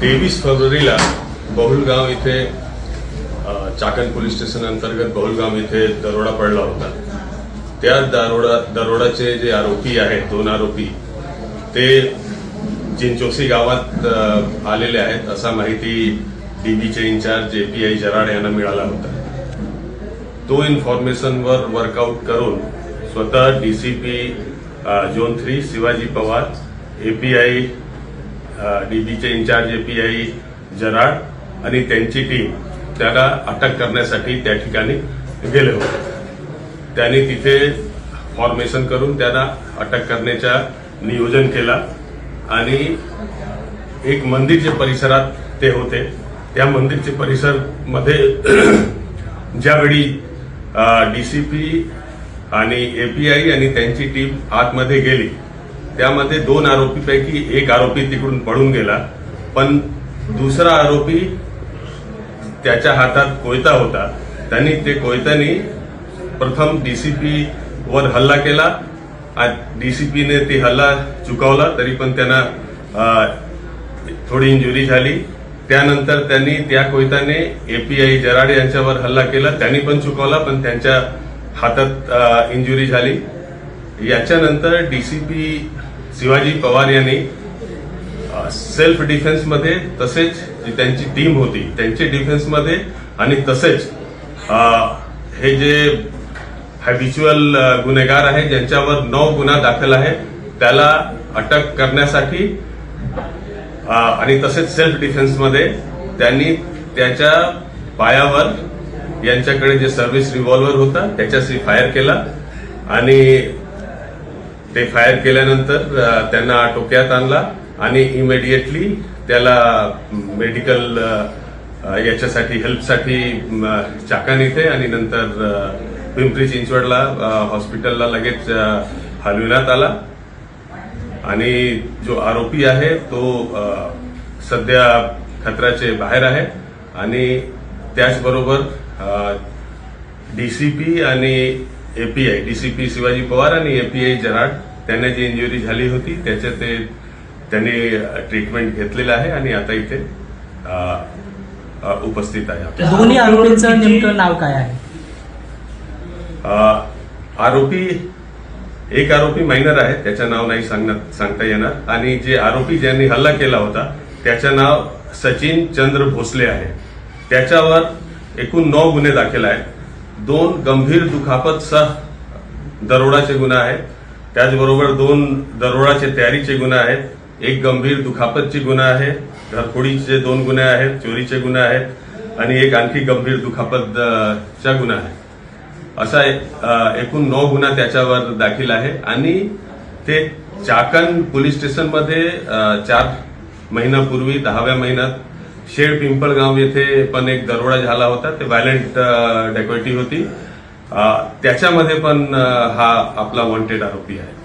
तेवीस फेब्रुवारीला बहुलगाव इथे चाकण पोलीस स्टेशन अंतर्गत बहुलगाव इथे दरोडा पडला होता. त्या दरोडा दरोडाचे जे आरोपी आहेत दोन आरोपी ते चिंचोसी गावात आलेले आहेत असा माहिती डीबीचे इन्चार्ज आय जराड यांना मिळाला होता. तो इन्फॉर्मेशनवर वर्कआउट करून स्वतः DCP zone three Shivaji Pawar API डीबीचे incharge API Jarad आणि त्यांची टीम त्याला अटक करण्यासाठी त्या ठिकाणी गेले होते. त्यांनी तिथे फॉर्मेशन करून त्यांना अटक करण्याचा नियोजन केला आणि एक मंदिरच्या परिसरात ते होते. त्या मंदिरचे परिसरमध्ये ज्यावेळी डीसीपी आणि एपीआय आणि त्यांची टीम आतमध्ये गेली त्यामध्ये दोन आरोपीपैकी एक आरोपी तिकडून पळून गेला पण दुसरा आरोपी त्याच्या हातात कोयता होता. त्यांनी ते कोयत्याने प्रथम डीसीपी वर हल्ला केला. डीसीपीने ते हल्ला चुकवला तरी पण त्यांना थोडी इंजुरी झाली. त्यानंतर त्यांनी त्या कोयताने एपीआय जराडे यांच्यावर हल्ला केला. त्यांनी पण चुकवला पण त्यांच्या हातात इंजुरी झाली. याच्यानंतर डीसीपी शिवाजी पवार यांनी सेल्फ डिफेन्समध्ये तसेच जी त्यांची टीम होती त्यांचे डिफेन्समध्ये आणि तसेच हे जे हॅबिच्युअल गुन्हेगार आहे ज्यांच्यावर नऊ गुन्हा दाखल आहे त्याला अटक करण्यासाठी आणि तसेच सेल्फ डिफेन्समध्ये त्यांनी त्याच्या पायावर यांच्याकडे जे सर्व्हिस रिव्हॉल्वर होता त्याच्याशी फायर केला. आणि ते फायर केल्यानंतर त्यांना टोक्यात आणला आणि इमिडिएटली त्याला मेडिकल याच्यासाठी हेल्पसाठी म, चाकण इथे आणि नंतर पिंपरी चिंचवडला हॉस्पिटलला लगेच हलविण्यात आला. आणि जो आरोपी आहे तो सध्या खतराचे बाहेर आहे आणि त्याचबरोबर डीसीपी आणि एपीआय डीसीपी शिवाजी पवार आणि एपीआय जराड त्यांना जी इंजुरी झाली होती त्याचे ते त्यांनी ट्रीटमेंट घेतलेलं आहे आणि आता इथे उपस्थित आहे दोन्ही आरोपींचं नेमकं नाव काय आहे? आरोपी एक आरोपी मायनर आहे त्याचं नाव नाही सांगण्यात सांगता येणार. आणि जे आरोपी ज्यांनी हल्ला केला होता त्याचं नाव सचिन चंद्र भोसले आहे. त्याच्यावर एकूण नऊ गुन्हे दाखल आहेत. दोन गंभीर दुखापतसह दरोडाचे गुन्हे आहेत. त्याचबरोबर दोन दरोडाचे तयारीचे गुन्हे आहेत. एक गंभीर दुखापतचे गुन्हा आहे घरफोडीचे दोन गुन्हे आहेत चोरीचे गुन्हे आहेत आणि एक आणखी गंभीर दुखापतचा गुन्हा आहे असा एक- एकूण नऊ गुन्हा त्याच्यावर दाखल आहे आणि ते चाकण पोलीस स्टेशनमध्ये चार महिन्यापूर्वी दहाव्या महिन्यात शेड पिंपळगाव येथे पण एक दरोडा झाला होता. ते व्हायलंट डेकोटी होती. त्याच्यामध्ये पण हा आपला वॉन्टेड आरोपी आहे.